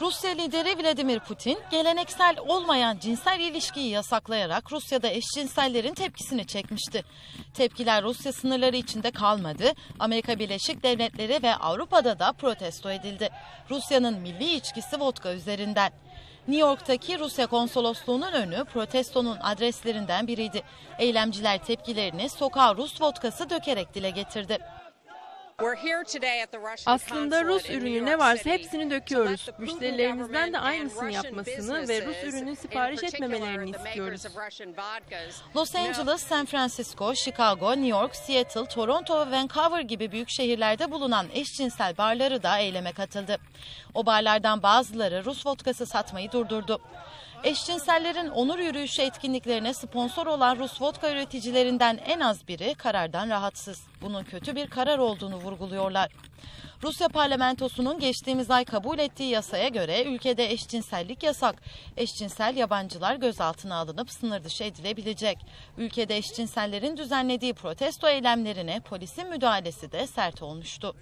Rusya lideri Vladimir Putin geleneksel olmayan cinsel ilişkiyi yasaklayarak Rusya'da eşcinsellerin tepkisini çekmişti. Tepkiler Rusya sınırları içinde kalmadı. Amerika Birleşik Devletleri ve Avrupa'da da protesto edildi. Rusya'nın milli içkisi vodka üzerinden. New York'taki Rusya konsolosluğunun önü protestonun adreslerinden biriydi. Eylemciler tepkilerini sokağa Rus vodkası dökerek dile getirdi. Aslında Rus ürünü ne varsa hepsini döküyoruz. Müşterilerimizden de aynısını yapmasını ve Rus ürünü sipariş etmemelerini istiyoruz. Los Angeles, San Francisco, Chicago, New York, Seattle, Toronto ve Vancouver gibi büyük şehirlerde bulunan eşcinsel barları da eyleme katıldı. O barlardan bazıları Rus vodkası satmayı durdurdu. Eşcinsellerin onur yürüyüşü etkinliklerine sponsor olan Rus vodka üreticilerinden en az biri karardan rahatsız. Bunun kötü bir karar olduğunu vurguluyorlar. Rusya parlamentosunun geçtiğimiz ay kabul ettiği yasaya göre ülkede eşcinsellik yasak. Eşcinsel yabancılar gözaltına alınıp sınır dışı edilebilecek. Ülkede eşcinsellerin düzenlediği protesto eylemlerine polisin müdahalesi de sert olmuştu.